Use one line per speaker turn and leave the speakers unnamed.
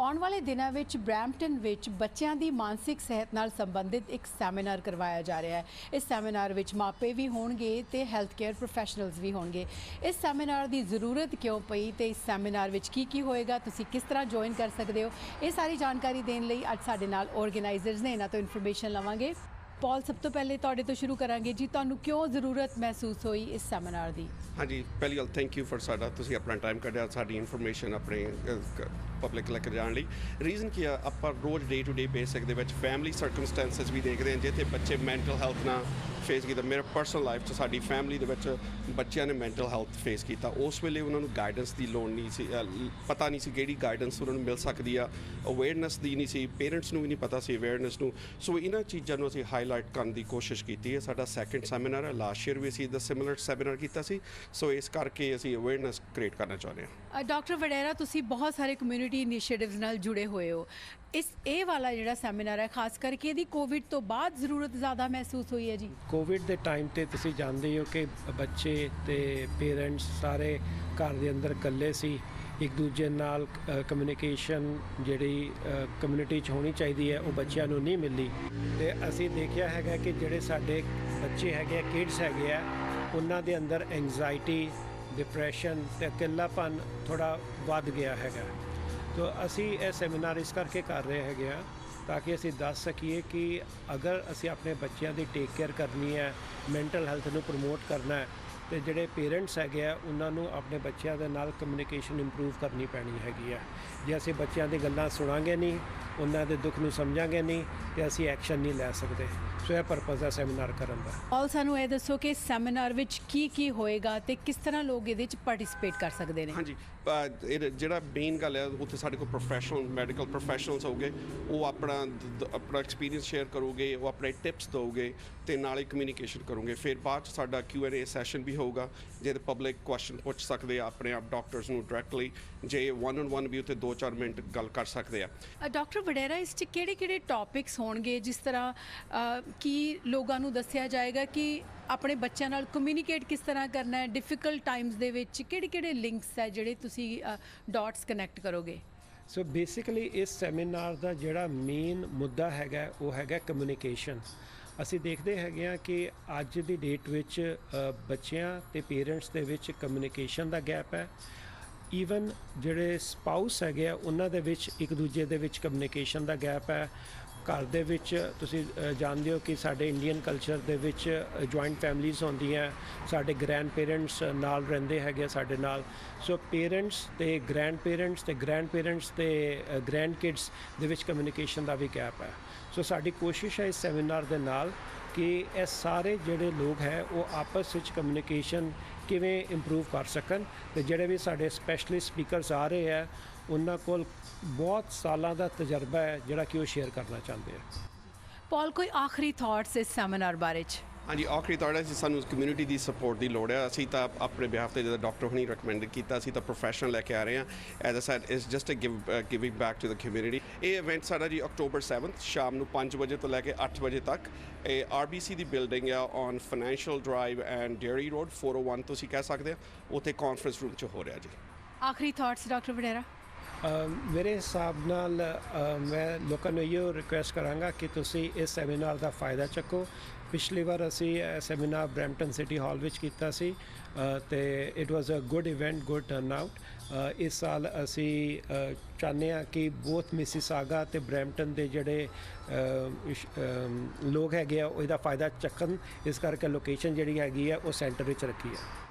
ਆਉਣ ਵਾਲੇ ਦਿਨਾਂ ਵਿੱਚ ਬ੍ਰੈਂਪਟਨ ਵਿੱਚ ਬੱਚਿਆਂ ਦੀ ਮਾਨਸਿਕ ਸਿਹਤ ਨਾਲ ਸੰਬੰਧਿਤ ਇੱਕ ਸੈਮੀਨਾਰ ਕਰਵਾਇਆ ਜਾ ਰਿਹਾ ਹੈ। ਇਸ ਸੈਮੀਨਾਰ ਵਿੱਚ ਮਾਪੇ ਵੀ ਹੋਣਗੇ ਤੇ ਹੈਲਥ ਕੇਅਰ ਪ੍ਰੋਫੈਸ਼ਨਲਸ ਵੀ ਹੋਣਗੇ। ਇਸ ਸੈਮੀਨਾਰ ਦੀ ਜ਼ਰੂਰਤ ਕਿਉਂ ਪਈ ਤੇ ਇਸ ਸੈਮੀਨਾਰ ਵਿੱਚ ਕੀ ਕੀ ਹੋਏਗਾ, ਤੁਸੀਂ ਕਿਸ ਤਰ੍ਹਾਂ ਜੁਆਇਨ ਕਰ ਸਕਦੇ ਹੋ? ਇਹ ਸਾਰੀ ਜਾਣਕਾਰੀ ਦੇਣ ਲਈ ਅੱਜ ਸਾਡੇ ਨਾਲ ਆਰਗੇਨਾਈਜ਼ਰਸ ਨੇ। ਇਹਨਾਂ ਤੋਂ ਇਨਫੋਰਮੇਸ਼ਨ ਲਵਾਂਗੇ। ਪੌਲ, ਸਭ ਤੋਂ ਪਹਿਲੇ ਤੁਹਾਡੇ ਤੋਂ ਸ਼ੁਰੂ ਕਰਾਂਗੇ ਜੀ, ਤੁਹਾਨੂੰ ਕਿਉਂ ਜ਼ਰੂਰਤ ਮਹਿਸੂਸ ਹੋਈ ਇਸ ਸੈਮੀਨਾਰ ਦੀ?
ਹਾਂਜੀ, ਪਹਿਲੀ ਗੱਲ ਥੈਂਕ ਯੂ ਫॉर ਸਾਡਾ, ਤੁਸੀਂ ਆਪਣਾ ਟਾਈਮ ਕੱਢਿਆ ਸਾਡੀ ਇਨਫੋਰਮੇਸ਼ਨ ਆਪਣੇ ਪਬਲਿਕ ਲੈ ਕੇ ਜਾਣ ਲਈ। ਰੀਜ਼ਨ ਕੀ ਆ, ਆਪਾਂ ਰੋਜ਼ ਡੇ ਟੂ ਡੇ ਬੇਸਿਕ ਦੇ ਵਿੱਚ ਫੈਮਿਲੀ ਸਰਕਮਸਟੈਂਸਸ ਵੀ ਦੇਖਦੇ ਹਾਂ, ਜਿੱਥੇ ਬੱਚੇ ਮੈਂਟਲ ਹੈਲਥ ਨਾਲ ਫੇਸ ਕੀਤਾ। ਮੇਰੇ ਪਰਸਨਲ ਲਾਈਫ 'ਚ ਸਾਡੀ ਫੈਮਿਲੀ ਦੇ ਵਿੱਚ ਬੱਚਿਆਂ ਨੇ ਮੈਂਟਲ ਹੈਲਥ ਫੇਸ ਕੀਤਾ। ਉਸ ਵੇਲੇ ਉਹਨਾਂ ਨੂੰ ਗਾਈਡੈਂਸ ਦੀ ਲੋੜ ਨਹੀਂ ਸੀ ਪਤਾ ਨਹੀਂ ਸੀ ਕਿਹੜੀ ਗਾਈਡੈਂਸ ਉਹਨਾਂ ਨੂੰ ਮਿਲ ਸਕਦੀ ਆ। ਅਵੇਅਰਨੈਸ ਦੀ ਨਹੀਂ ਸੀ ਪੇਰੈਂਟਸ ਨੂੰ ਵੀ ਨਹੀਂ ਪਤਾ ਸੀ ਅਵੇਅਰਨੈਸ ਨੂੰ। ਸੋ ਇਹਨਾਂ ਚੀਜ਼ਾਂ ਨੂੰ ਅਸੀਂ ਹਾਈ ਹਾਈਲਾਈਟ ਕਰਨ ਦੀ ਕੋਸ਼ਿਸ਼ ਕੀਤੀ ਹੈ। ਸਾਡਾ ਸੈਕੰਡ ਸੈਮੀਨਾਰ ਹੈ। ਲਾਸਟ ਈਅਰ ਵੀ ਅਸੀਂ ਦਾ ਸਿਮਿਲਰ ਸੈਮੀਨਾਰ ਕੀਤਾ ਸੀ। ਸੋ ਇਸ ਕਰਕੇ ਅਸੀਂ ਅਵੇਅਰਨੈਸ ਕ੍ਰੀਏਟ ਕਰਨਾ ਚਾਹੁੰਦੇ ਹਾਂ।
ਡਾਕਟਰ ਵਡੇਰਾ ਤੁਸੀਂ ਬਹੁਤ ਸਾਰੇ ਕਮਿਊਨਿਟੀ ਇਨੀਸ਼ੀਏਟਿਵਸ ਨਾਲ ਜੁੜੇ ਹੋਏ ਹੋ। ਇਸ ਇਹ ਵਾਲਾ ਜਿਹੜਾ ਸੈਮੀਨਾਰ ਹੈ ਖਾਸ ਕਰਕੇ ਇਹਦੀ ਕੋਵਿਡ ਤੋਂ ਬਾਅਦ ਜ਼ਰੂਰਤ ਜ਼ਿਆਦਾ ਮਹਿਸੂਸ ਹੋਈ ਹੈ ਜੀ?
ਕੋਵਿਡ ਦੇ ਟਾਈਮ ਤੇ ਤੁਸੀਂ ਜਾਣਦੇ ਹੋ ਕਿ ਬੱਚੇ ਤੇ ਪੇਰੈਂਟਸ ਸਾਰੇ ਘਰ ਦੇ ਅੰਦਰ ਇਕੱਲੇ ਸੀ। ਇੱਕ ਦੂਜੇ ਨਾਲ ਕਮਿਊਨੀਕੇਸ਼ਨ ਜਿਹੜੀ ਕਮਿਊਨਿਟੀ 'ਚ ਹੋਣੀ ਚਾਹੀਦੀ ਹੈ, ਉਹ ਬੱਚਿਆਂ ਨੂੰ ਨਹੀਂ ਮਿਲਦੀ। ਤੇ ਅਸੀਂ ਦੇਖਿਆ ਹੈਗਾ ਕਿ ਜਿਹੜੇ ਸਾਡੇ ਬੱਚੇ ਹੈਗੇ ਕਿਡਸ ਹੈਗੇ ਆ, ਉਹਨਾਂ ਦੇ ਅੰਦਰ ਐਂਜ਼ਾਈਟੀ ਡਿਪਰੈਸ਼ਨ ਤੇ ਇਕੱਲਾਪਨ ਥੋੜਾ ਵੱਧ ਗਿਆ ਹੈਗਾ। ਤੋ ਅਸੀਂ ਇਹ ਸੈਮੀਨਾਰ ਇਸ ਕਰਕੇ ਕਰ ਰਹੇ ਹੈਗੇ ਆ, ਤਾਂ ਕਿ ਅਸੀਂ ਦੱਸ ਸਕੀਏ ਕਿ ਅਗਰ ਅਸੀਂ ਆਪਣੇ ਬੱਚਿਆਂ ਦੀ ਟੇਕ ਕੇਅਰ ਕਰਨੀ ਹੈ ਮੈਂਟਲ ਹੈਲਥ ਨੂੰ ਪ੍ਰਮੋਟ ਕਰਨਾ ਹੈ ਤੇ ਜਿਹੜੇ ਪੇਰੈਂਟਸ ਹੈਗੇ ਆ ਉਹਨਾਂ ਨੂੰ ਆਪਣੇ ਬੱਚਿਆਂ ਦੇ ਨਾਲ ਕਮਿਊਨੀਕੇਸ਼ਨ ਇੰਪਰੂਵ ਕਰਨੀ ਪੈਣੀ ਹੈਗੀ ਆ। ਜੇ ਅਸੀਂ ਬੱਚਿਆਂ ਦੀ ਗੱਲਾਂ ਸੁਣਾਂਗੇ ਨਹੀਂ ਉਹਨਾਂ ਦੇ ਦੁੱਖ ਨੂੰ ਸਮਝਾਂਗੇ ਨਹੀਂ ਤੇ ਅਸੀਂ ਐਕਸ਼ਨ ਨਹੀਂ ਲੈ ਸਕਦੇ। ਸੋ ਇਹ ਪਰਪਸ ਹੈ ਸੈਮੀਨਾਰ ਕਰਨ ਦਾ।
ਔਲ ਸਾਨੂੰ ਇਹ ਦੱਸੋ ਕਿ ਸੈਮੀਨਾਰ ਵਿੱਚ ਕੀ ਕੀ ਹੋਏਗਾ ਤੇ ਕਿਸ ਤਰ੍ਹਾਂ ਲੋਕ ਇਹਦੇ ਵਿੱਚ ਪਾਰਟਿਸਿਪੇਟ ਕਰ ਸਕਦੇ ਨੇ?
ਹਾਂਜੀ ਇਹ ਜਿਹੜਾ ਮੇਨ ਗੱਲ ਹੈ ਉੱਥੇ ਸਾਡੇ ਕੋਲ ਪ੍ਰੋਫੈਸ਼ਨਲ ਮੈਡੀਕਲ ਪ੍ਰੋਫੈਸ਼ਨਲਸ ਹੋਗੇ ਉਹ ਆਪਣਾ ਦ- ਦ- ਆਪਣਾ ਐਕਸਪੀਰੀਅੰਸ ਸ਼ੇਅਰ ਕਰੋਗੇ ਉਹ ਆਪਣੇ ਟਿਪਸ ਦੋਗੇ ਤੇ ਨਾਲੇ ਕਮਿਊਨੀਕੇਸ਼ਨ ਕਰੋਗੇ। ਫਿਰ ਬਾਅਦ ਚ ਸਾਡਾ ਕਿਊ ਐਂਡ ਏ ਸੈਸ਼ਨ ਵੀ ਹੋਊਗਾ ਜਿਹਦੇ ਪਬਲਿਕ ਕੁਐਸਚਨ ਪੁੱਛ ਸਕਦੇ ਆ ਆਪਣੇ ਆਪ ਡਾਕਟਰਸ ਨੂੰ ਡਾਇਰੈਕਟਲੀ ਜੇ ਵਨ ਔਨ ਵਨ ਵੀ ਉੱਥੇ 2-4 ਮਿੰਟ ਗੱਲ ਕਰ ਸਕਦੇ ਆ।
ਡਾਕਟਰ ਵਡੇਰਾ ਇਸ 'ਚ ਕਿਹੜੇ ਕਿਹੜੇ ਟੌਪਿਕਸ ਹੋਣਗੇ? ਜਿਸ ਤਰ੍ਹਾਂ ਕੀ ਲੋਕਾਂ ਨੂੰ ਦੱਸਿਆ ਜਾਏਗਾ ਕਿ ਆਪਣੇ ਬੱਚਿਆਂ ਨਾਲ ਕਮਿਊਨੀਕੇਟ ਕਿਸ ਤਰ੍ਹਾਂ ਕਰਨਾ ਹੈ ਡਿਫਿਕਲਟ ਟਾਈਮਸ ਦੇ ਵਿੱਚ ਕਿਹੜੇ ਕਿਹੜੇ ਲਿੰਕਸ ਹੈ ਜਿਹੜੇ ਤੁਸੀਂ ਡਾਟਸ ਕਨੈਕਟ ਕਰੋਗੇ?
ਸੋ ਬੇਸਿਕਲੀ ਇਸ ਸੈਮੀਨਾਰ ਦਾ ਜਿਹੜਾ ਮੇਨ ਮੁੱਦਾ ਹੈਗਾ ਉਹ ਹੈਗਾ ਕਮਿਊਨੀਕੇਸ਼ਨ ਅਸੀਂ ਦੇਖਦੇ ਹੈਗੇ ਆ ਕਿ ਅੱਜ ਦੀ ਡੇਟ ਵਿੱਚ ਬੱਚਿਆਂ ਤੇ ਪੇਰੈਂਟਸ ਦੇ ਵਿੱਚ ਕਮਿਊਨੀਕੇਸ਼ਨ ਦਾ ਗੈਪ ਹੈ। ਈਵਨ ਜਿਹੜੇ ਸਪਾਊਸ ਹੈਗੇ ਆ, ਉਹਨਾਂ ਦੇ ਵਿੱਚ ਇੱਕ ਦੂਜੇ ਦੇ ਵਿੱਚ ਕਮਿਊਨੀਕੇਸ਼ਨ ਦਾ ਗੈਪ ਹੈ। ਘਰ ਦੇ ਵਿੱਚ ਤੁਸੀਂ ਜਾਣਦੇ ਹੋ ਕਿ ਸਾਡੇ ਇੰਡੀਅਨ ਕਲਚਰ ਦੇ ਵਿੱਚ ਜੁਆਇੰਟ ਫੈਮਲੀਆਂ ਹੁੰਦੀਆਂ, ਸਾਡੇ ਗ੍ਰੈਂਡ ਪੇਰੈਂਟਸ ਨਾਲ ਰਹਿੰਦੇ ਹੈਗੇ ਆ ਸਾਡੇ ਨਾਲ। ਸੋ ਪੇਰੈਂਟਸ ਤੇ ਗ੍ਰੈਂਡ ਪੇਰੈਂਟਸ ਤੇ ਗ੍ਰੈਂਡ ਪੇਰੈਂਟਸ ਤੇ ਗ੍ਰੈਂਡ ਕਿਡਸ ਦੇ ਵਿੱਚ ਕਮਿਊਨੀਕੇਸ਼ਨ ਦਾ ਵੀ ਗੈਪ ਹੈ। ਸੋ ਸਾਡੀ ਕੋਸ਼ਿਸ਼ ਹੈ ਇਸ ਸੈਮੀਨਾਰ ਦੇ ਨਾਲ ਕਿ ਇਹ ਸਾਰੇ ਜਿਹੜੇ ਲੋਕ ਹੈ, ਉਹ ਆਪਸ ਵਿੱਚ ਕਮਿਊਨੀਕੇਸ਼ਨ ਕਿਵੇਂ ਇੰਪਰੂਵ ਕਰ ਸਕਣ ਤੇ ਜਿਹੜੇ ਵੀ ਸਾਡੇ ਸਪੈਸ਼ਲਿਸਟ ਸਪੀਕਰਸ ਆ ਰਹੇ ਆ ਉਹਨਾਂ ਕੋਲ ਬਹੁਤ ਸਾਲਾਂ ਦਾ ਤਜਰਬਾ ਹੈ ਜਿਹੜਾ ਕਿ ਉਹ ਸ਼ੇਅਰ ਕਰਨਾ ਚਾਹੁੰਦੇ ਆ।
ਪੌਲ, ਕੋਈ ਆਖਰੀ ਥਾਟਸ ਇਸ ਸੈਮੀਨਾਰ ਬਾਰੇ 'ਚ?
ਹਾਂਜੀ, ਆਖਰੀ ਤੁਹਾਡਾ ਜੀ ਸਾਨੂੰ ਕਮਿਊਨਿਟੀ ਦੀ ਸਪੋਰਟ ਦੀ ਲੋੜ ਹੈ। ਅਸੀਂ ਤਾਂ ਆਪਣੇ ਬਿਹਾਫ ਤੇ ਜਦੋਂ ਡਾਕਟਰ ਹੁਣੀ ਰეკਮੈਂਡ ਕੀਤਾ, ਅਸੀਂ ਤਾਂ ਪ੍ਰੋਫੈਸ਼ਨਲ ਲੈ ਕੇ ਆ ਰਹੇ ਹਾਂ। As a said it's just a give giving back to the community ਇਹ ਇਵੈਂਟ ਸਾਡਾ ਜੀ ਅਕਤੂਬਰ 7th ਸ਼ਾਮ ਨੂੰ 5 ਵਜੇ ਤੋਂ ਲੈ ਕੇ 8 ਵਜੇ ਤੱਕ। ਇਹ ਆਰਬੀਸੀ ਦੀ ਬਿਲਡਿੰਗ ਆ on financial drive and Derry road 401 ਤੁਸੀਂ ਕਹਿ ਸਕਦੇ ਹੋ। ਉੱਥੇ ਕਾਨਫਰੰਸ ਰੂਮ 'ਚ ਹੋ ਰਿਹਾ ਜੀ।
ਆਖਰੀ ਥਾਟਸ ਡਾਕਟਰ ਵਡੇਰਾ?
ਮੇਰੇ ਹਿਸਾਬ ਨਾਲ ਮੈਂ ਲੋਕਾਂ ਨੂੰ ਇਹੋ ਰਿਕੁਐਸਟ ਕਰਾਂਗਾ ਕਿ ਤੁਸੀਂ ਇਸ ਸੈਮੀਨਾਰ ਦਾ ਫਾਇਦਾ ਚੱਕੋ। ਪਿਛਲੀ ਵਾਰ ਅਸੀਂ ਸੈਮੀਨਾਰ ਬ੍ਰੈਂਪਟਨ ਸਿਟੀ ਹਾਲ ਵਿੱਚ ਕੀਤਾ ਸੀ ਅ, ਤੇ it was a good event good turn out ਇਸ ਸਾਲ ਅਸੀਂ ਚਾਹੁੰਦੇ ਹਾਂ ਕਿ ਬੋਥ ਮਿਸਿਸਾਗਾ ਤੇ ਬ੍ਰੈਂਪਟਨ ਦੇ ਜਿਹੜੇ ਲੋਕ ਹੈਗੇ ਆ ਉਹਦਾ ਫਾਇਦਾ ਚੱਕਣ। ਇਸ ਕਰਕੇ ਲੋਕੇਸ਼ਨ ਜਿਹੜੀ ਹੈਗੀ ਆ ਉਹ ਸੈਂਟਰ ਵਿੱਚ ਰੱਖੀ ਹੈ